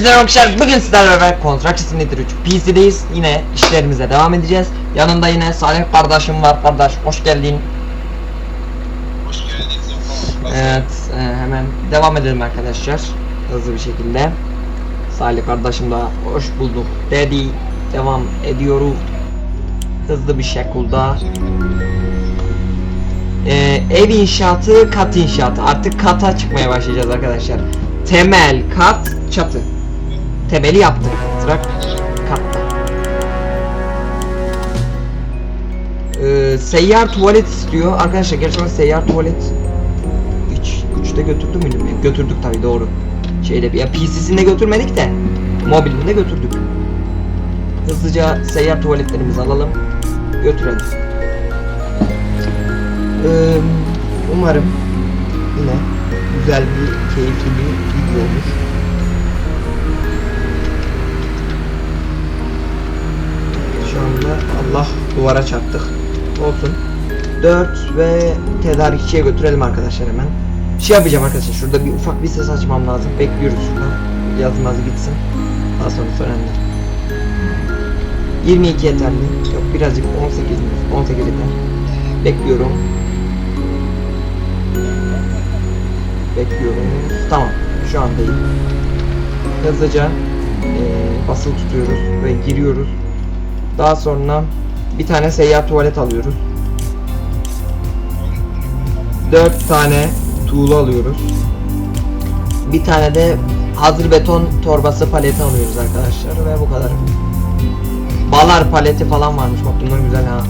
Merhaba arkadaşlar bugün sizlerle beraber Construction Simulator 3 PC'deyiz yine işlerimize devam edeceğiz. Yanımda yine Salih kardeşim var. Kardeş hoş geldin. Hoş geldiniz. Evet e, hemen devam edelim arkadaşlar. Hızlı bir şekilde. Salih kardeşim da hoş bulduk dedi. Devam ediyoruz. Hızlı bir şekilde. E, ev inşaatı kat inşaatı. Artık kata çıkmaya başlayacağız arkadaşlar. Temel kat çatı temeli yaptık. Trak. Katta Ee, seyyar tuvalet istiyor. Arkadaşlar gerçekten seyyar tuvalet. 3 3'te götürdü müydüm ya? götürdük tabi doğru. Şeyde ya PC'sinde götürmedik de mobilinde götürdük. Hızlıca seyyar tuvaletlerimizi alalım. Götürelim. Ee, umarım yine güzel bir keyifli bir video olur Anda Allah duvara çarptık. Olsun. 4 ve tedarikçiye götürelim arkadaşlar hemen. Şey yapacağım arkadaşlar şurada bir ufak bir ses açmam lazım. Bekliyoruz şurada. Yazmaz gitsin. Daha sonrası önemli. 22 yeterli. Yok birazcık 18 mi? 18 yeter. Bekliyorum. Bekliyorum. Tamam. Şu anda iyi. Hızlıca eee basılı tutuyoruz ve giriyoruz. Daha sonra bir tane seyyar tuvalet alıyoruz. 4 tane tuğla alıyoruz. Bir tane de hazır beton torbası paleti alıyoruz arkadaşlar ve bu kadar. Balar paleti falan varmış bak bunlar güzel ha.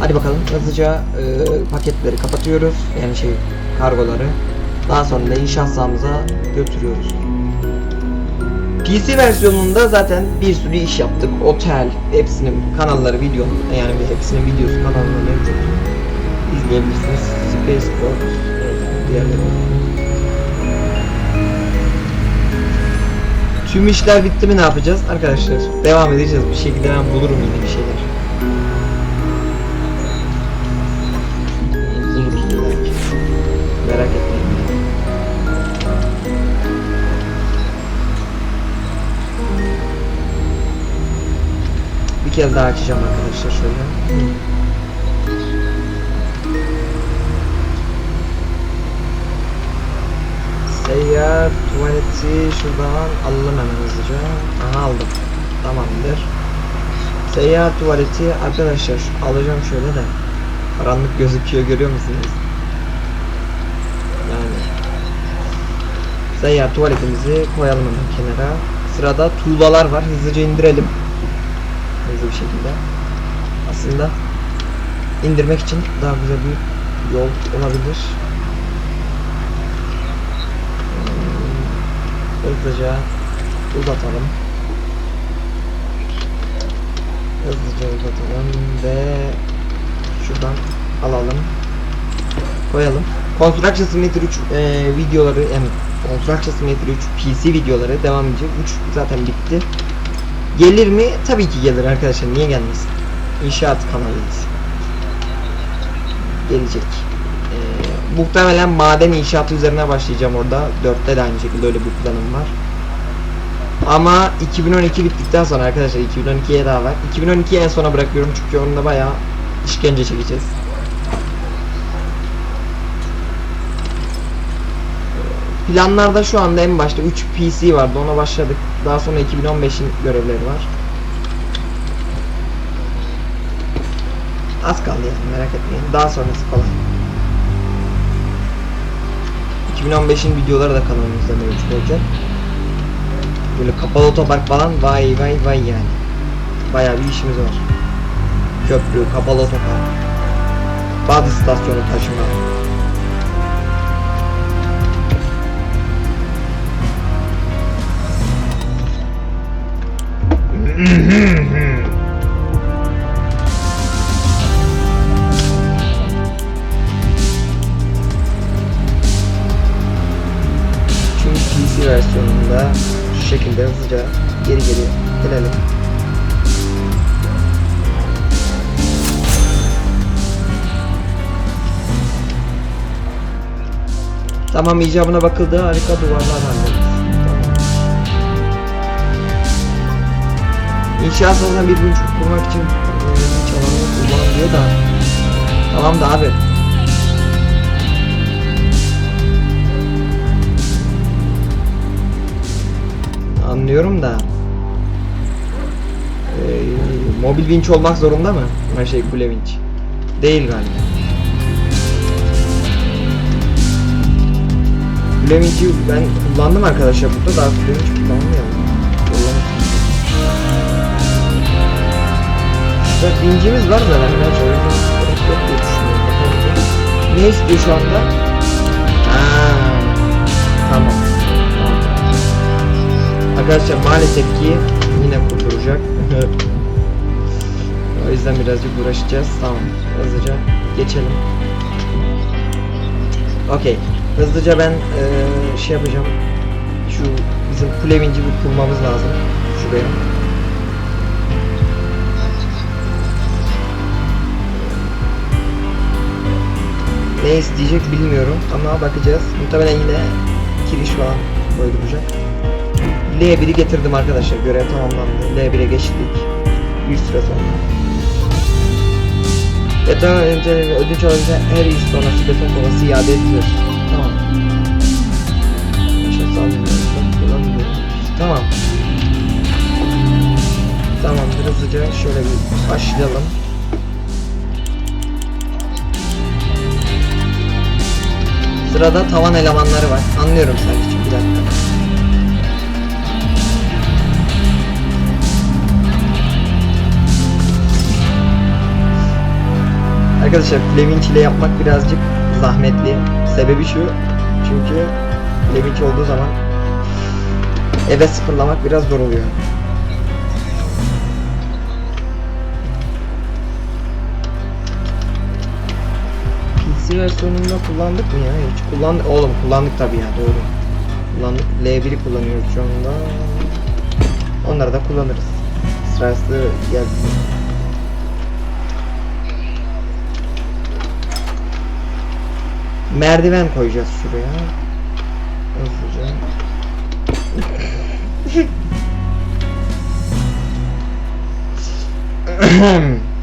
Hadi bakalım hızlıca e, paketleri kapatıyoruz yani şey kargoları. Daha sonra da inşaat sahamıza götürüyoruz. PC versiyonunda zaten bir sürü iş yaptık. Otel, hepsinin kanalları, video yani hepsinin videosu kanalında mevcut. İzleyebilirsiniz. Spaceport, diğerleri. Tüm işler bitti mi ne yapacağız arkadaşlar? Devam edeceğiz bir şekilde ben bulurum yine bir şeyler. Kez daha açacağım arkadaşlar şöyle. Seyyar tuvaleti şuradan alalım hemen hızlıca. Aha aldım. Tamamdır. Seyyar tuvaleti arkadaşlar alacağım şöyle de. Karanlık gözüküyor görüyor musunuz? Yani Seyyar tuvaletimizi koyalım hemen kenara. Sırada tuğlalar var. Hızlıca indirelim bir şekilde. Aslında indirmek için daha güzel bir yol olabilir. Hmm, Hızlıca uzatalım. Hızlıca uzatalım ve şuradan alalım. Koyalım. Construction Simulator 3 e, videoları yani Construction Simulator 3 PC videoları devam edecek. 3 zaten bitti. Gelir mi? Tabii ki gelir arkadaşlar. Niye gelmesin? İnşaat kanalıyız. Gelecek. Ee, muhtemelen maden inşaatı üzerine başlayacağım orada. 4'te de aynı şekilde öyle bir planım var. Ama 2012 bittikten sonra arkadaşlar 2012'ye daha var. 2012'ye en sona bırakıyorum çünkü onda bayağı işkence çekeceğiz. Planlarda şu anda en başta 3 PC vardı ona başladık. Daha sonra 2015'in görevleri var. Az kaldı yani merak etmeyin. Daha sonrası kolay. 2015'in videoları da kanalımızda mevcut olacak. Böyle kapalı otopark falan vay vay vay yani. Bayağı bir işimiz var. Köprü, kapalı otopark. Bazı istasyonu taşıma. Tamam icabına bakıldı harika duvarlar hallederiz. İnşaat sırasında bir buçuk kurmak için e, hiç alanını kullan diyor da. Tamam da abi. Anlıyorum da. Ee, mobil vinç olmak zorunda mı? Her şey kule vinç. Değil galiba. Vinci ben kullandım arkadaşlar burada daha vinç kullanmayalım. Bak vincimiz var da ben biraz öyle gerek yok diye düşünüyorum. Ne istiyor şu anda? Aa, tamam. Arkadaşlar maalesef ki yine kurduracak. o yüzden birazcık uğraşacağız. Tamam. Hızlıca geçelim. Okey. Hızlıca ben eee, şey yapacağım. Şu bizim kule bir kurmamız lazım. Şuraya. Ne isteyecek bilmiyorum ama bakacağız. Muhtemelen yine kiriş falan koyduracak. L1'i getirdim arkadaşlar. Görev tamamlandı. L1'e geçtik. Bir süre sonra. Beton ödünç alabilen her iş sonrası beton kovası iade edilir. Tamam. Tamamdır hızlıca şöyle bir başlayalım. Sırada tavan elemanları var. Anlıyorum sadece. Bir dakika. Arkadaşlar Fleminch ile yapmak birazcık zahmetli. Sebebi şu. Çünkü Fleminch olduğu zaman eve sıfırlamak biraz zor oluyor. PC versiyonunda kullandık mı ya? Hiç kullandık. Oğlum kullandık tabii ya doğru. Kullandık. L1'i kullanıyoruz şu anda. Onları da kullanırız. Sırası geldi. Merdiven koyacağız şuraya. Hızlıca. Ahem.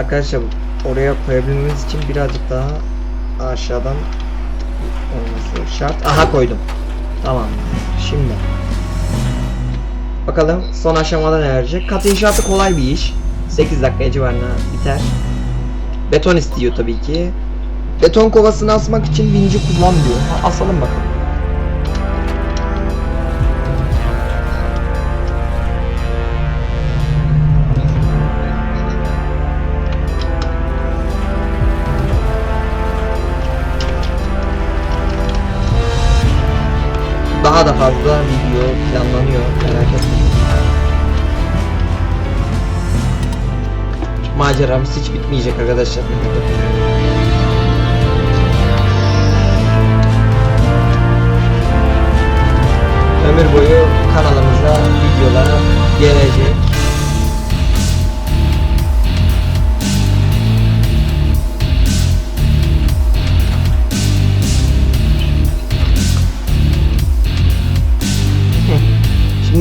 arkadaşlar oraya koyabilmemiz için birazcık daha aşağıdan olması şart. Aha koydum. Tamam. Şimdi. Bakalım son aşamada ne verecek. Kat inşaatı kolay bir iş. 8 dakika civarına biter. Beton istiyor tabii ki. Beton kovasını asmak için vinci kullan diyor. Ha, asalım bakalım. Daha da fazla video planlanıyor merak etmeyin. Maceramız hiç bitmeyecek arkadaşlar. Ömür boyu kanalımıza videolar gelecek.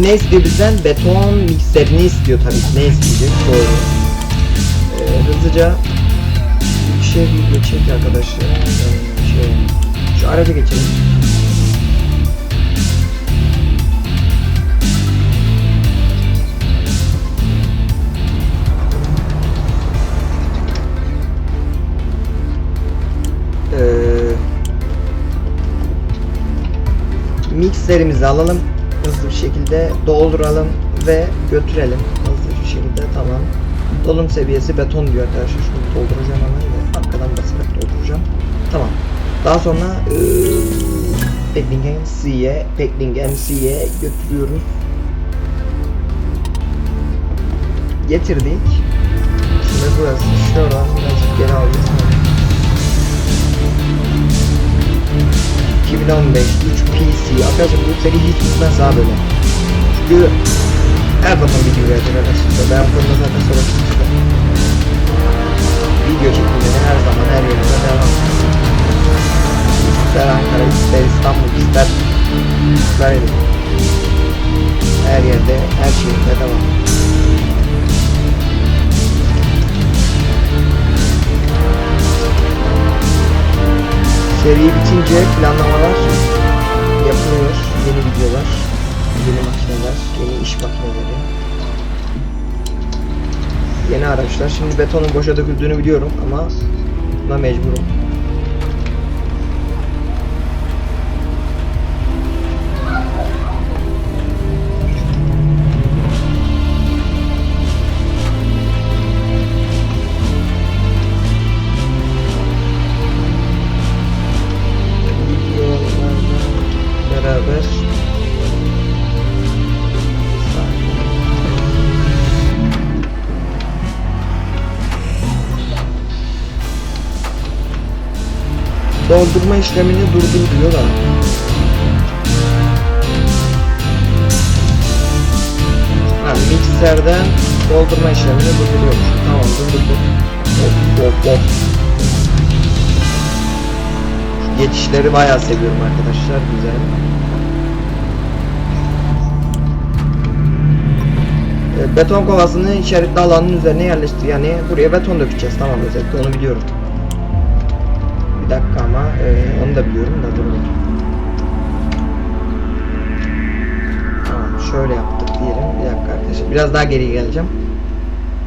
Ne istiyor bizden? Beton mikserini istiyor tabii ki. Ne isteyecek? Doğru. Ee, hızlıca bir şey bir geçecek arkadaşlar. Ee, Şey, şu araca geçelim. Ee, mikserimizi alalım şekilde dolduralım ve götürelim. Hızlı bir şekilde tamam. Dolum seviyesi beton diyor arkadaşlar. Şunu dolduracağım hemen ve arkadan basarak dolduracağım. Tamam. Daha sonra eee Packing MC'ye Packing MC'ye götürüyoruz. Getirdik. Ve burası şuradan birazcık geri aldım. 2015 3 PC arkadaşlar bu seri hiç bitmez abi böyle. Çünkü her zaman video gelecek arkadaşlar. Ben bu konuda zaten sorumsuzum. Video çekimleri her zaman her yerinde devam. İster Ankara, ister İstanbul, ister İsrail. Her yerde, her şeyinde devam. Seri bitince planlamalar yapılıyor. Yeni videolar, yeni makineler, yeni iş makineleri. Yeni araçlar. Şimdi betonun boşa döküldüğünü biliyorum ama buna mecburum. Doldurma işlemini durdur diyor da. Ha, mikserden doldurma işlemini durduruyormuş. Tamam durdurduk. Of of of. Geçişleri bayağı seviyorum arkadaşlar. Güzel. E, Beton kovasını işaretli alanın üzerine yerleştir. Yani buraya beton dökeceğiz. Tamam özellikle onu biliyorum. Dakika ama e, onu da biliyorum da dur. Tamam şöyle yaptık diyelim. Bir dakika arkadaşlar. Biraz daha geri geleceğim.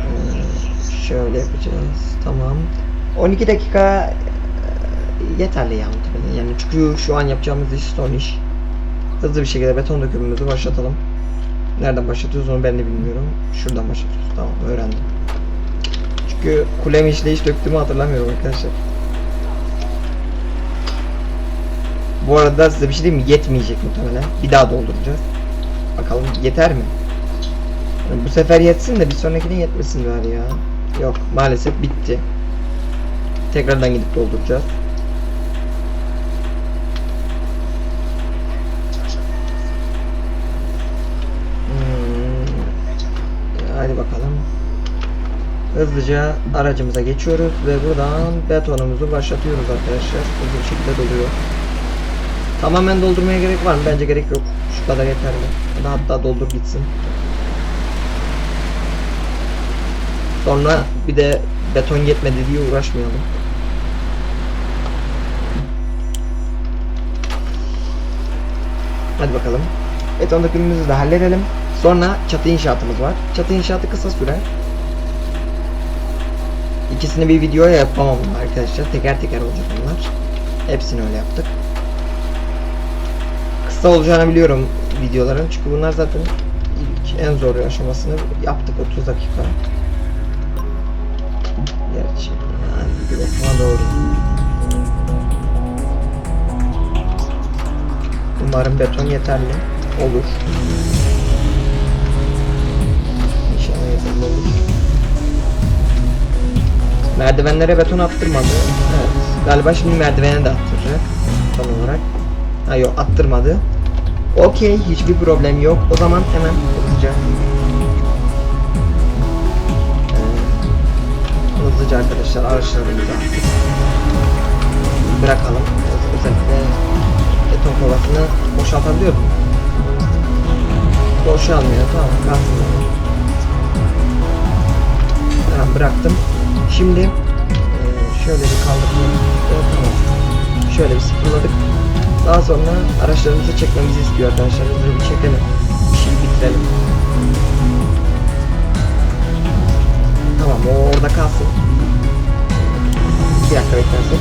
E, şöyle yapacağız. Tamam. 12 dakika e, yeterli ya muhtemelen. Yani çünkü şu an yapacağımız iş son iş. Hızlı bir şekilde beton dökümümüzü başlatalım. Nereden başlatıyoruz onu ben de bilmiyorum. Şuradan başlatıyoruz. Tamam öğrendim. Çünkü kulemi işleyiş döktüğümü hatırlamıyorum arkadaşlar. Bu arada size bir şey diyeyim mi? Yetmeyecek muhtemelen. Bir daha dolduracağız. Bakalım yeter mi? Bu sefer yetsin de bir sonrakine yetmesin bari ya. Yok maalesef bitti. Tekrardan gidip dolduracağız. Hmm. Hadi bakalım. Hızlıca aracımıza geçiyoruz ve buradan betonumuzu başlatıyoruz arkadaşlar. Hızlı bir şekilde doluyor. Tamamen doldurmaya gerek var mı? Bence gerek yok. Şu kadar yeterli. Ya da hatta doldur gitsin. Sonra bir de beton yetmedi diye uğraşmayalım. Hadi bakalım. Beton dökümümüzü de halledelim. Sonra çatı inşaatımız var. Çatı inşaatı kısa sürer. İkisini bir videoya yapamam arkadaşlar. Teker teker olacak bunlar. Hepsini öyle yaptık. Kısa olacağını biliyorum videoların. Çünkü bunlar zaten ilk en zor aşamasını yaptık 30 dakika. Gerçi yani bir bakıma doğru. Umarım beton yeterli olur. İnşallah yeterli olur. Merdivenlere beton attırmadı. Evet. Galiba şimdi merdivene de attıracak. Tam olarak. Ha yok attırmadı. Okey hiçbir problem yok. O zaman hemen hızlıca. Ee, hızlıca arkadaşlar araçlarımızı. Bırakalım. Özellikle beton kovasını boşaltabiliyor mu? Boşalmıyor tamam kalsın. Tamam bıraktım. Şimdi eee, şöyle bir kaldırdım. Tamam. Şöyle bir sıfırladık. Daha sonra araçlarımızı çekmemizi istiyor arkadaşlar. Hızlı bir çekelim. İşi bitirelim. Tamam orada kalsın. Bir dakika beklersin.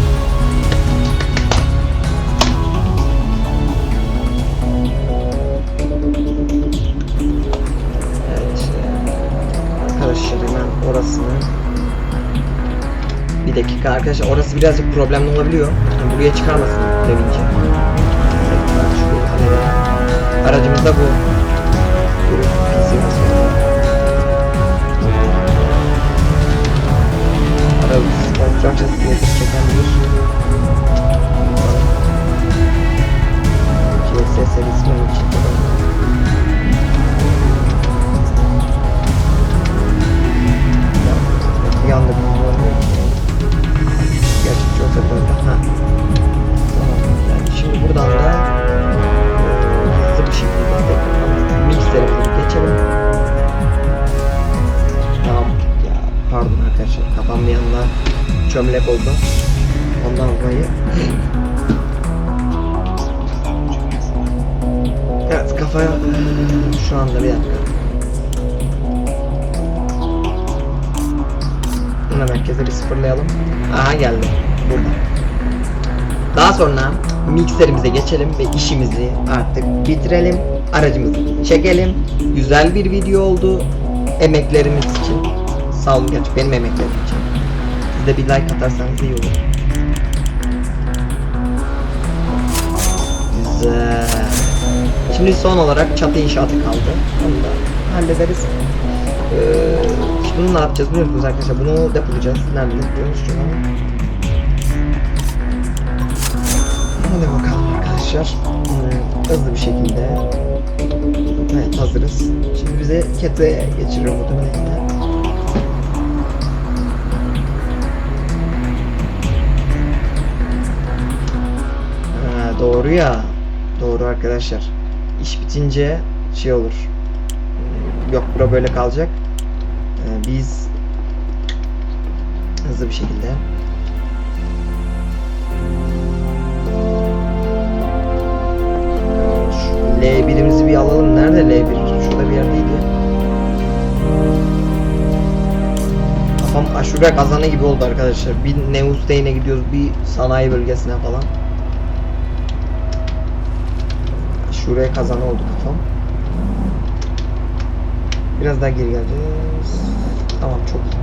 Evet. Orasını bir dakika arkadaşlar orası birazcık problemli olabiliyor. Yani buraya çıkarmasın devince. Halledelim. Aracımız çömlek oldu. Ondan dolayı. Evet kafa şu anda bir dakika. Buna merkeze bir sıfırlayalım. Aha geldi. Burada. Daha sonra mikserimize geçelim ve işimizi artık bitirelim. Aracımızı çekelim. Güzel bir video oldu. Emeklerimiz için. Sağ olun gerçi benim emeklerim için. Siz de bir like atarsanız iyi olur. Güzel. Şimdi son olarak çatı inşaatı kaldı. Onu da hallederiz. Ee, işte bunu ne yapacağız biliyor musunuz arkadaşlar? Bunu depolayacağız. Nerede yapıyoruz şu an? Hadi bakalım arkadaşlar. Hmm, hızlı bir şekilde. Evet hazırız. Şimdi bize Kete'ye geçiriyor muhtemelen. Doğru ya. Doğru arkadaşlar. İş bitince şey olur. Hmm, Yok bura böyle kalacak. Ee, biz hızlı bir şekilde Şu L1'imizi bir alalım. Nerede L1? Şurada bir yerdeydi. Kafam aşure kazanı gibi oldu arkadaşlar. Bir Neustein'e gidiyoruz, bir sanayi bölgesine falan. Aşure kazanı oldu kafam. Biraz daha geri geleceğiz. Tamam çok iyi.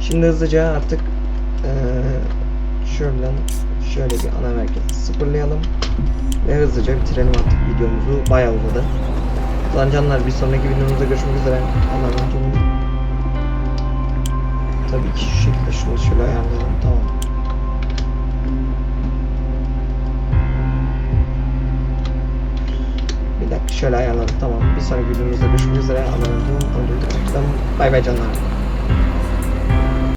Şimdi hızlıca artık eee şuradan şöyle bir ana merkezi sıfırlayalım. Ve hızlıca bitirelim artık videomuzu. Bayağı uzadı. Lan canlar bir sonraki videomuzda görüşmek üzere. Allah'a emanet olun. Tabii ki şu şekilde şunu şöyle ayarlayalım. Şöyle ayarladık. Tamam. Bir sonraki videomuzda görüşmek üzere. Emanet olun. Bay bay canlar.